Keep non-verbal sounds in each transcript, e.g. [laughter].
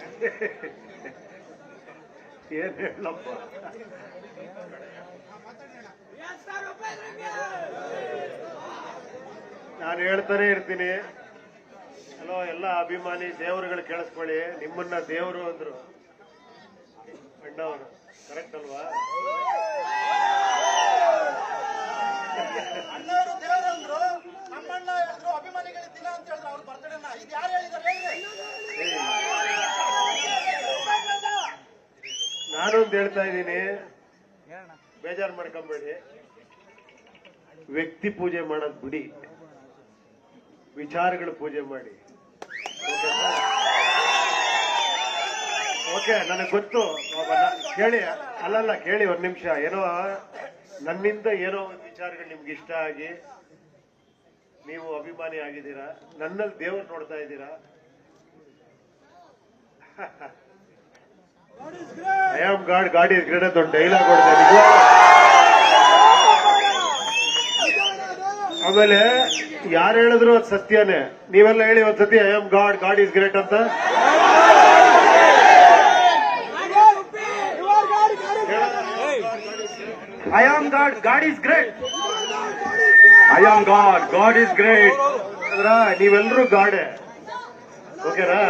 [laughs] ಏನ್ ಹೇಳಪ್ಪ? ನಾನು ಹೇಳ್ತಾನೆ ಇರ್ತೀನಿ. ಹಲೋ ಎಲ್ಲ ಅಭಿಮಾನಿ ದೇವರುಗಳು ಕೇಳಿಸ್ಕೊಳ್ಳಿ. ನಿಮ್ಮನ್ನ ದೇವರು ಅಂದ್ರು. ಅಣ್ಣವರು. ಕರೆಕ್ಟ್ ಅಲ್ವಾ ಅಣ್ಣವರು ದೇವರಂದ್ರು ನಮ್ಮಣ್ಣ ಹೆಸರು ಅಭಿಮಾನಿಗಳಿಗೆ ದಿನ ಅಂತ ಹೇಳಿದ್ರು ಅವ್ರ ಬರ್ತಡೇನ ಇದು ಯಾರು ಹೇಳಿದಾರೆ ಹೇಳ್ರಿ ನಾನೊಂದು ಹೇಳ್ತಾ ಇದ್ದೀನಿ. ಬೇಜಾರು ಮಾಡ್ಕೊಂಬೇಡಿ. ವ್ಯಕ್ತಿ ಪೂಜೆ ಮಾಡೋದ್ ಬಿಡಿ. ವಿಚಾರಗಳು ಪೂಜೆ ಮಾಡಿ. ಓಕೆ ನನಗೆ ಗೊತ್ತು. ಕೇಳಿ ಅಲ್ಲಲ್ಲ ಕೇಳಿ ಒಂದ್ ನಿಮಿಷ. ಏನೋ ನನ್ನಿಂದ ಏನೋ ಒಂದು ವಿಚಾರಗಳು ನಿಮ್ಗೆ ಇಷ್ಟ ಆಗಿ ನೀವು ಅಭಿಮಾನಿ ಆಗಿದ್ದೀರಾ? ನನ್ನಲ್ಲಿ ದೇವರು ನೋಡ್ತಾ ಇದ್ದೀರಾ? [laughs] ಐ ಆಮ್ ಗಾಡ್ ಗಾಡಿ ಗ್ರೇಟ್ ಅಂತ ಒಂದು ಡೈಲಾಗ್ ಹೊಡೆದ ಆಮೇಲೆ ಯಾರು ಹೇಳಿದ್ರು ಅದು ಸತ್ಯನೇ? ನೀವೆಲ್ಲ ಹೇಳಿ ಒಂದ್ಸತಿ I am god god is great ಅಂತ. I am god god is great I am god god is great ಅಂದ್ರ ನೀವೆಲ್ಲರೂ ಗಾಡೆ. ಓಕೆನಾ?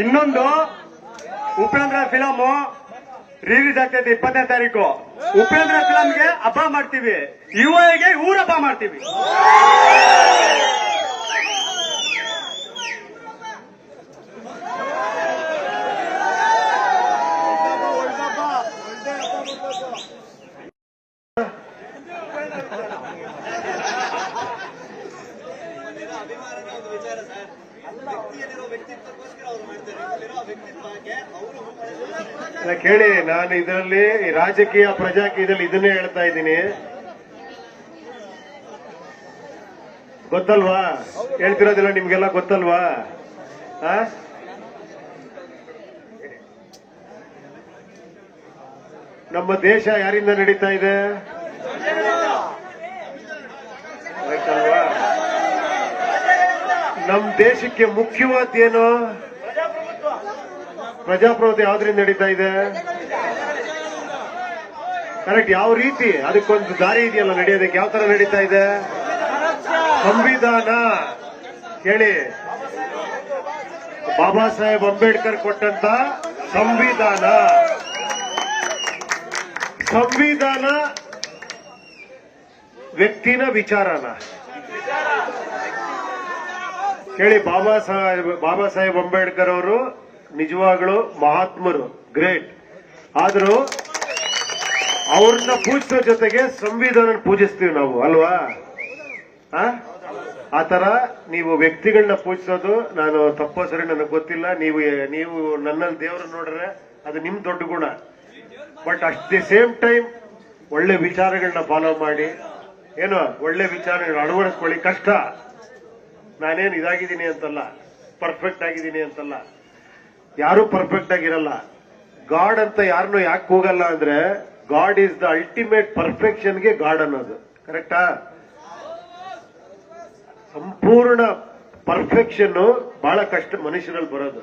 ಇನ್ನೊಂದು ಉಪೇಂದ್ರ ಫಿಲಮ್ ರಿಲೀಸ್ ಆಗ್ತೈತೆ ಇಪ್ಪತ್ತನೇ ತಾರೀಕು. ಉಪೇಂದ್ರ ಫಿಲಂಗೆ ಹಬ್ಬ ಮಾಡ್ತೀವಿ. ಯುವಗೆ ಊರ ಹಬ್ಬ ಮಾಡ್ತೀವಿ ಅಭಿಮಾನದ ಒಂದು ವಿಚಾರ ಸರ್ ವ್ಯಕ್ತಿಯಲ್ಲಿರೋ ವ್ಯಕ್ತಿತ್ವಕ್ಕೋಸ್ಕರ ಅವ್ರು ಮಾಡ್ತಾರೆ ಇಲ್ಲಿರೋ ವ್ಯಕ್ತಿತ್ವಕ್ಕೆ ಅವರು ಇಲ್ಲ ಕೇಳಿ, ನಾನು ಇದರಲ್ಲಿ ರಾಜಕೀಯ ಪ್ರಜಾಕೀಯದಲ್ಲಿ ಇದನ್ನೇ ಹೇಳ್ತಾ ಇದ್ದೀನಿ. ಗೊತ್ತಲ್ವಾ? ಹೇಳ್ತಿರೋದಿಲ್ಲ ನಿಮ್ಗೆಲ್ಲ ಗೊತ್ತಲ್ವಾ? ನಮ್ಮ ದೇಶ ಯಾರಿಂದ ನಡೀತಾ ಇದೆ Right ಅಲ್ವಾ? ನಮ್ಮ ದೇಶಕ್ಕೆ ಮುಖ್ಯವಾದ್ದೇನು ಪ್ರಜಾಪ್ರಭುತ್ವ. ಯಾವ್ದ್ರಿಂದ ನಡೀತಾ ಇದೆ? ಕರೆಕ್ಟ್ ಯಾವ ರೀತಿ? ಅದಕ್ಕೊಂದು ದಾರಿ ಇದೆಯಲ್ಲ ನಡೆಯೋದಕ್ಕೆ ಯಾವ ತರ ನಡೀತಾ ಇದೆ? ಸಂವಿಧಾನ. ಹೇಳಿ. ಬಾಬಾ ಸಾಹೇಬ್ ಅಂಬೇಡ್ಕರ್ ಕೊಟ್ಟಂತ ಸಂವಿಧಾನ. ಸಂವಿಧಾನ ವ್ಯಕ್ತಿನ ವಿಚಾರನ. ಕೇಳಿ, ಬಾಬಾ ಸಾಹೇಬ್ ಬಾಬಾ ಸಾಹೇಬ್ ಅಂಬೇಡ್ಕರ್ ಅವರು ನಿಜವಾಗ್ಲು ಮಹಾತ್ಮರು, ಗ್ರೇಟ್. ಆದ್ರೂ ಅವ್ರನ್ನ ಪೂಜಿಸೋ ಜೊತೆಗೆ ಸಂವಿಧಾನ ಪೂಜಿಸ್ತೀವಿ ನಾವು, ಅಲ್ವಾ? ಆ? ತರ ನೀವು ವ್ಯಕ್ತಿಗಳನ್ನ ಪೂಜಿಸೋದು, ನಾನು ತಪ್ಪೋ ಸರಿ ನನಗೆ ಗೊತ್ತಿಲ್ಲ. ನೀವು ನೀವು ನನ್ನಲ್ಲಿ ದೇವ್ರ ನೋಡ್ರೆ ಅದು ನಿಮ್ ದೊಡ್ಡ ಗುಣ. But at the same time ಒಳ್ಳೆ ವಿಚಾರಗಳನ್ನ ಫಾಲೋ ಮಾಡಿ. ಏನು? ಒಳ್ಳೆ ವಿಚಾರಗಳನ್ನ ಅಳವಡಿಸ್ಕೊಳ್ಳಿ. ಕಷ್ಟ. ನಾನೇನು ಇದಾಗಿದ್ದೀನಿ ಅಂತಲ್ಲ ಪರ್ಫೆಕ್ಟ್ ಆಗಿದ್ದೀನಿ ಅಂತಲ್ಲ, ಯಾರು ಪರ್ಫೆಕ್ಟ್ ಆಗಿರಲ್ಲ. ಗಾಡ್ ಅಂತ ಯಾರನ್ನು ಯಾಕೆ ಹೋಗಲ್ಲ ಅಂದ್ರೆ ಗಾಡ್ ಈಸ್ ದ ಅಲ್ಟಿಮೇಟ್ ಪರ್ಫೆಕ್ಷನ್ಗೆ ಗಾಡ್ ಅನ್ನೋದು. ಕರೆಕ್ಟಾ ಸಂಪೂರ್ಣ ಪರ್ಫೆಕ್ಷನ್ ಬಹಳ ಕಷ್ಟ, ಮನುಷ್ಯರಲ್ಲಿ ಬರೋದು.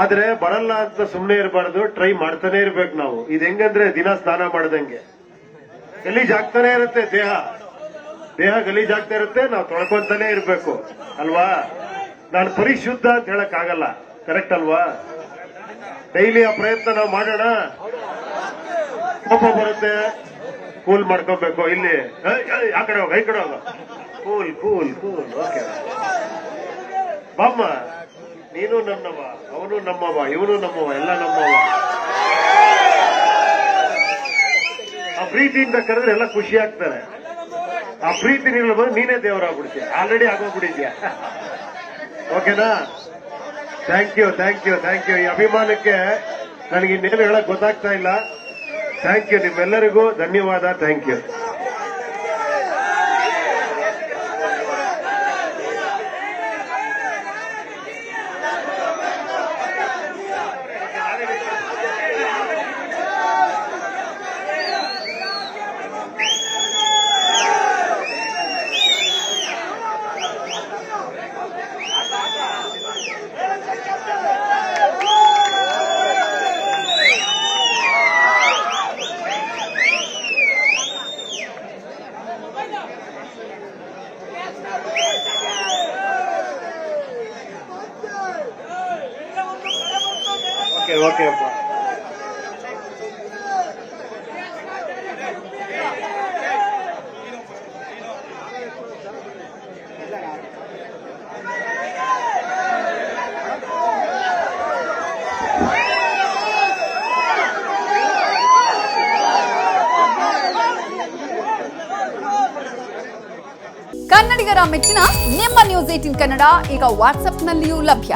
ಆದ್ರೆ ಬರಲ್ಲ ಅಂತ ಸುಮ್ಮನೆ ಇರಬಾರ್ದು ಟ್ರೈ ಮಾಡ್ತಾನೆ ಇರ್ಬೇಕು ನಾವು. ಇದು ಹೆಂಗಂದ್ರೆ ದಿನ ಸ್ನಾನ ಮಾಡ್ದಂಗೆ. ಜಾಗ್ತಾನೆ ಇರುತ್ತೆ ದೇಹ? ದೇಹ ಗಲೀಜಾಗ್ತಾ ಇರುತ್ತೆ, ನಾವು ತೊಳ್ಕೊಂತಾನೆ ಇರಬೇಕು. ಅಲ್ವಾ? ನಾನು ಪರಿಶುದ್ಧ ಅಂತ ಹೇಳಕ್ ಆಗಲ್ಲ. ಕರೆಕ್ಟ್ ಅಲ್ವಾ? ಡೈಲಿ ಆ ಪ್ರಯತ್ನ ನಾವು ಮಾಡೋಣ. ಕೋಪ ಬರುತ್ತೆ. ಕೂಲ್ ಮಾಡ್ಕೋಬೇಕು. ಇಲ್ಲಿ. ಆ ಕಡೆ ಹೋಗ, ಈ ಕಡೆ ಹೋಗ. ಕೂಲ್ ಕೂಲ್ ಕೂಲ್ ಓಕೆ ಬಾಮ್ಮ, ನೀನು ನನ್ನವ, ಅವನು ನಮ್ಮವ, ಇವನು ನಮ್ಮವ, ಎಲ್ಲ ನಮ್ಮವ. ಆ ಪ್ರೀತಿಯಿಂದ ಕರೆದ್ರೆ ಎಲ್ಲ ಖುಷಿ ಆಗ್ತಾರೆ ಆ ಪ್ರೀತಿ ಬಂದು ನೀನೇ ದೇವರಾಗ್ಬಿಡ್ತೀಯ. ಆಲ್ರೆಡಿ ಆಗೋಗ್ಬಿಟ್ಟಿದ್ಯಾ? ಓಕೆನಾ thank you thank you thank you ಈ ಅಭಿಮಾನಕ್ಕೆ ನನಗೆ ಇನ್ನೇನು ಹೇಳಕ್ ಗೊತ್ತಾಗ್ತಾ ಇಲ್ಲ. ಥ್ಯಾಂಕ್ ಯು ನಿಮ್ಮೆಲ್ಲರಿಗೂ. ಧನ್ಯವಾದ ಥ್ಯಾಂಕ್ ಯು ಓಕೆ ಓಕೆ ಅಪ್ಪ ಕನ್ನಡಿಗರ ಮೆಚ್ಚಿನ ನಿಮ್ಮ ನ್ಯೂಸ್ ಏಟಿನ್ ಕನ್ನಡ ಈಗ ವಾಟ್ಸ್ಆಪ್ನಲ್ಲಿಯೂ ಲಭ್ಯ